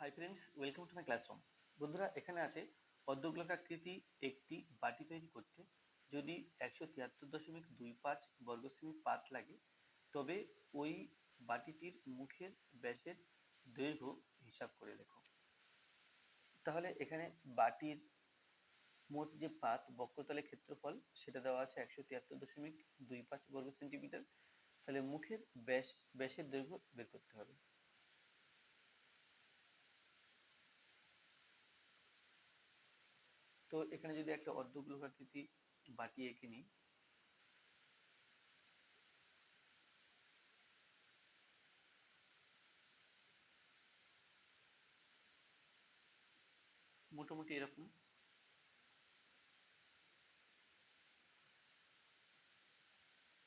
Hi friends welcome to my classroom বন্ধুরা, এখানে আছে অর্ধগোলাকৃতি একটি বাটি তৈরি করতে। যদি একশো তিয়াত্তর দশমিক দুই পাঁচ বর্গ সেমি পাত লাগে, তবে ওই বাটিটির মুখের ব্যাসের দৈর্ঘ্য হিসাব করে লেখো। তাহলে এখানে বাটির মোট যে পাত বক্রতলে ক্ষেত্রফল, সেটা দেওয়া আছে একশো তিয়াত্তর দশমিক দুই পাঁচ বর্গ সেন্টিমিটার। তাহলে মুখের ব্যাস, ব্যাসের দৈর্ঘ্য বের করতে হবে। তো এখানে যদি একটা অর্ধগোলাকৃতি বাটি এঁকে নিই। মোটামুটি এরকম।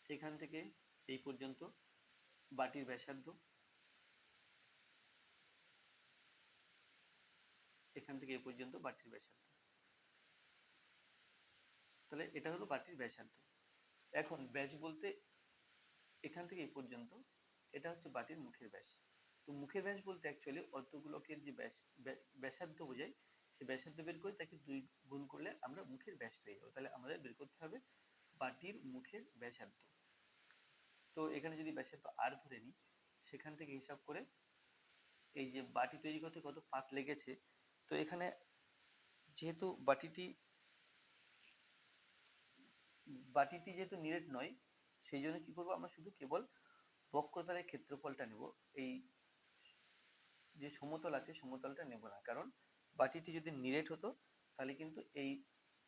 এখান থেকে এই পর্যন্ত বাটির ব্যাসার্ধ। এখান থেকে এই পর্যন্ত বাটির ব্যাসার্ধ। তাহলে এটা হলো বাটির ব্যাসার্ধ। এখন ব্যাস বলতে এখান থেকে এই পর্যন্ত এটা হচ্ছে বাটির মুখের ব্যাস। তো মুখের ব্যাস বলতে অ্যাকচুয়ালি অর্ধগোলকের যে ব্যাস, ব্যা- ব্যাসার্ধ বোঝায়, সে ব্যাসার্ধ বের করে তাকে দুই গুণ করলে আমরা মুখের ব্যাস পেয়ে যাব। তাহলে আমাদের বের করতে হবে বাটির মুখের ব্যাসার্ধ। তো এখানে যদি ব্যাসার্ধ আর ধরে নিই, সেখান থেকে হিসাব করে এই যে বাটি তৈরি করতে কত পাত লেগেছে, তো এখানে যেহেতু বাটিটি বাটিটি যেহেতু নিরেট নয় সেই জন্য কি করব আমরা শুধু কেবল বক্রতলের ক্ষেত্রফলটা নেব। এই যে সমতল আছে, সমতলটা নেব না। কারণ বাটিটি যদি নিরেট হতো, তাহলে কিন্তু এই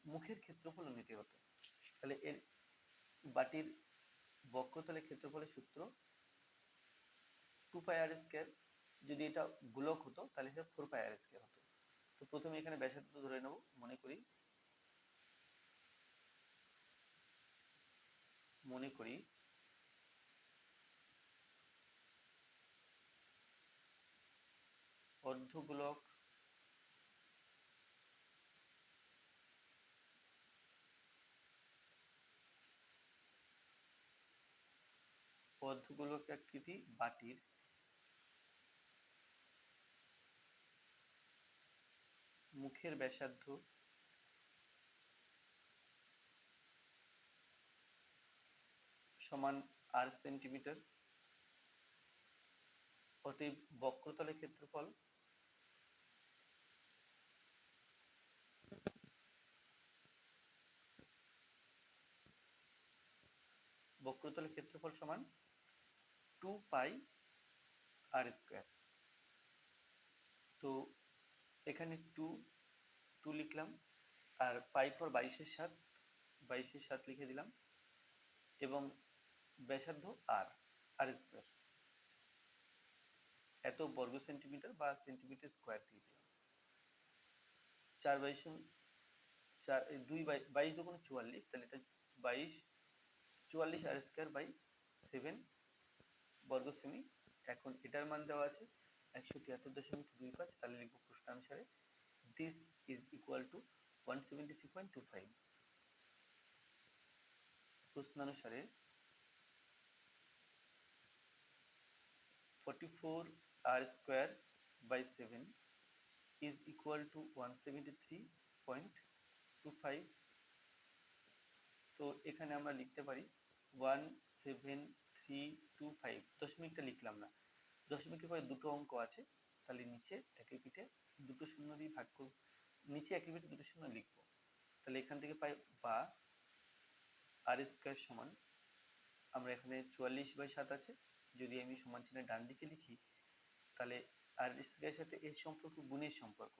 মুখের ক্ষেত্রফল নিতে হতো। তাহলে এর বাটির বক্রতলের ক্ষেত্রফলের সূত্র টু পাই আর স্কোয়ার যদি এটা গোলক হতো, তাহলে সেটা ফোর পাই আর হতো। তো প্রথমে এখানে ব্যাসার্ধ ধরে নেব, মনে করি। মনে করি। অর্ধগোলক অর্ধগোলক আকৃতি বাটির। মুখের ব্যাসার্ধ সমান আর সেন্টিমিটার অতএব বক্রতলের ক্ষেত্রফল। বক্রতলের ক্ষেত্রফল সমান টু পাই আর স্কোয়ার তো এখানে টু টু লিখলাম, আর পাই ফর বাইশের সাত বাইশের সাত লিখে দিলাম। এবং ব্যাসার্ধ আর আর স্কোয়ার এত বর্গ সেন্টিমিটার বা সেন্টিমিটার স্কোয়ার দিয়ে দিলাম। চার বাইশ চার দুই বাই, বাইশ দুগুণ চুয়াল্লিশ, তাহলে এটা বাইশ, চুয়াল্লিশ আর স্কোয়ার বাই সেভেন বর্গ সেমি এখন এটার মান দেওয়া আছে একশো তিয়াত্তর দশমিক দুই পাঁচ, তাহলে লিখব প্রশ্নানুসারে। This is equal to one seventy three point two five প্রশ্নানুসারে forty four R square by seven is equal to one seventy three point two five তো এখানে আমরা লিখতে পারি one seven three two five দশমিকটা লিখলাম না। দশমিকের পরে দুটো অঙ্ক আছে। তাহলে নিচে একই পিঠে দুটো শূন্য দিয়ে ভাগ করব। নিচে একই পিঠে দুটো শূন্য লিখব। তাহলে এখান থেকে পাই বা আর স্কোয়ার সমান। আমরা এখানে চুয়াল্লিশ বাই সাত আছে। যদি আমি সমান চিহ্নের ডান দিকে লিখি, তাহলে আর স্কোয়ারের সাথে এর সম্পর্ক, গুণের সম্পর্ক।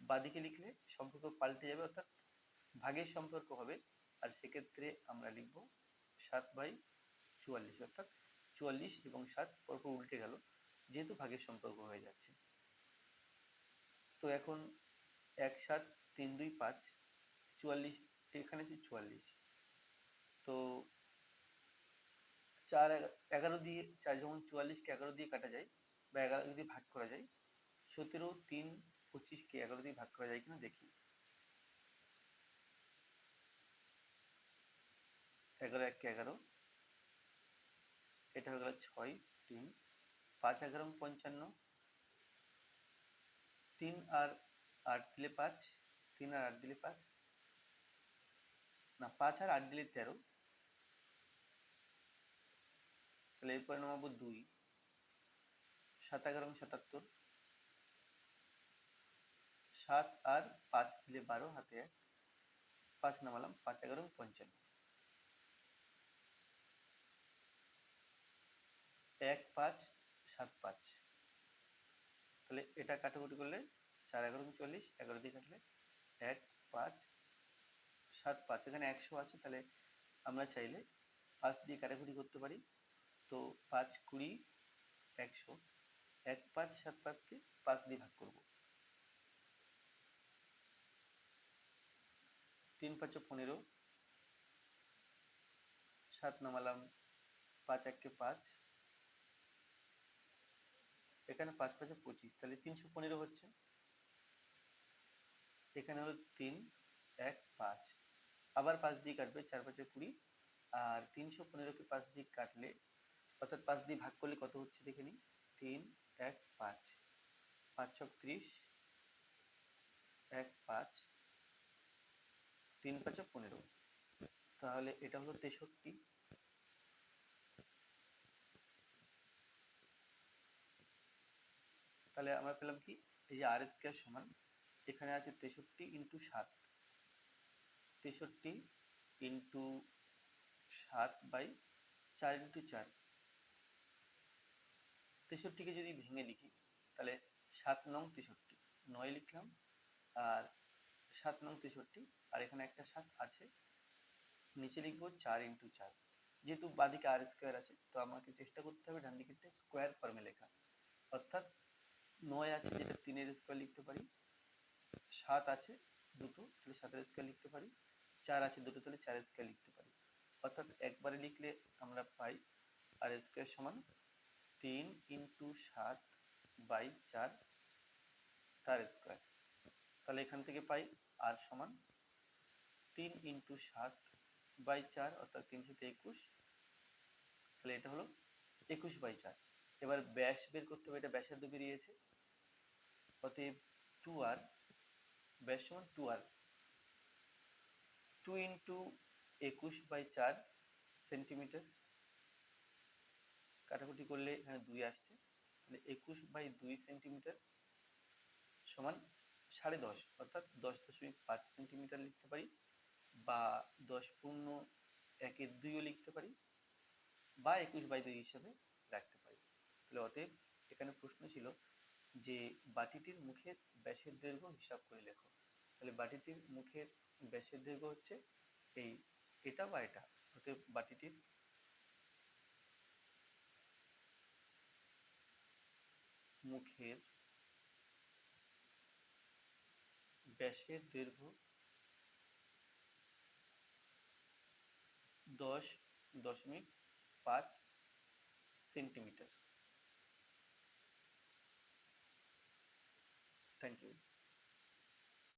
বাদিকে লিখলে সম্পর্ক পাল্টে যাবে, অর্থাৎ ভাগের সম্পর্ক হবে। আর সেক্ষেত্রে আমরা লিখব সাত বাই চুয়াল্লিশ, অর্থাৎ চুয়াল্লিশ এবং সাত পরপর উল্টে গেল, যেহেতু ভাগের সম্পর্ক হয়ে যাচ্ছে। তো এখন এক, সাত, তিন, দুই, পাঁচ, চুয়াল্লিশ, এখানে আছে চুয়াল্লিশ। তো চার এগা- এগারো দিয়ে, চার যেমন চুয়াল্লিশকে এগারো দিয়ে কাটা যায়, বা এগারো দিয়ে ভাগ করা যায়, সতেরো, তিন, পঁচিশকে এগারো দিয়ে ভাগ করা যায় কিনা দেখি। এগারো, এককে এগারো, এটা হয়ে গেল ছয়, তিন, পাঁচ এগারো, পঞ্চান্ন, তিন আর আট দিলে পাঁচ, তিন আর আট দিলে পাঁচ, না, পাঁচ আর আট দিলে তেরো তাহলে এরপরে নামাবো দুই। সাত এগারো সাতাত্তর। সাত আর পাঁচ দিলে বারো, হাতে এক। পাঁচ নামালাম, পাঁচ এগারো, পঞ্চান্ন। এক, পাঁচ, সাত, পাঁচ। তাহলে এটা কাটাকুটি করলে চার, এগারো, চল্লিশ, এগারো দিয়ে কাটলে এক, পাঁচ, সাত, পাঁচ। এখানে একশো আছে, তাহলে আমরা চাইলে পাঁচ দিয়ে কাটাকুটি করতে পারি। তো পাঁচ কুড়ি একশো, এক পাঁচ, সাত পাঁচকে পাঁচ দিয়ে ভাগ করব। তিন পাঁচে পনেরো, সাত নামালাম পাঁচ এককে পাঁচ। এখানে পাঁচ পাঁচে পঁচিশ, তাহলে তিনশো পনেরো হচ্ছে। এখানে হলো তিন, এক, পাঁচ। আবার পাঁচ দিয়ে কাটবে চার পাঁচে কুড়ি, আর তিনশো পনেরোকে পাঁচ দিয়ে কাটলে অর্থাৎ পাঁচ দিয়ে ভাগ করলে কত হচ্ছে দেখে নিই? তিন, এক, পাঁচ। পাঁচ ছক ত্রিশ, এক, পাঁচ, তিন, পাঁচে পনেরো। তাহলে এটা হলো তেষট্টি। তাহলে আমরা পেলাম কি? এই যে আর স্কোয়ার সমান, এখানে আছে তেষট্টি ইন্টু সাত। তেষট্টি ইন্টু সাত বাই চার ইন্টু চার। তেষট্টিকে যদি ভেঙে লিখি, তাহলে সাত নং তেষট্টি, নয় লিখলাম, আর সাত নং তেষট্টি, আর এখানে একটা সাত আছে, নিচে লিখব চার ইন্টু চার। যেহেতু বাদিকে আর স্কোয়ার আছে, তো আমাকে চেষ্টা করতে হবে ডান দিকে স্কোয়ার ফর্মে লেখা। অর্থাৎ নয় আছে যেটা তিনের স্কোয়ার লিখতে পারি, সাত আছে দুটো, তাহলে সাতের স্কোয়ার লিখতে পারি, চার আছে দুটো, তাহলে চার স্কোয়ার লিখতে পারি। অর্থাৎ একবারে লিখলে আমরা পাই, আর স্কোয়ার সমান তিন ইন্টু সাত বাই চার তার স্কোয়ার। তাহলে এখান থেকে পাই আর সমান তিন ইন্টু সাত বাই চার অর্থাৎ তিনশোতে একুশ। তাহলে এটা হলো একুশ বাই চার। এবার ব্যাস বের করতে হবে, এটা ব্যাসার্ধ বেরিয়েছে। অতএব টু আর, ব্যাস সমান টু আর। টু ইন্টু একুশ বাই চার সেন্টিমিটার। কাটাকুটি করলে এখানে দুই আসছে। তাহলে একুশ বাই দুই সেন্টিমিটার সমান সাড়ে দশ, অর্থাৎ দশ দশমিক পাঁচ সেন্টিমিটার লিখতে পারি বা দশ পূর্ণ একের দুইও লিখতে পারি বা একুশ বাই দুই হিসেবে রাখতে পারি। তাহলে অতএব এখানে প্রশ্ন ছিল যে বাটিটির মুখের ব্যাসের দৈর্ঘ্য হিসাব করে লেখো। তাহলে বাটিটির মুখের ব্যাসের দৈর্ঘ্য হচ্ছে এই এটা বা এটা, অতএব বাটিটির মুখের ব্যাসের দৈর্ঘ্য দশ দশমিক পাঁচ সেন্টিমিটার। Thank you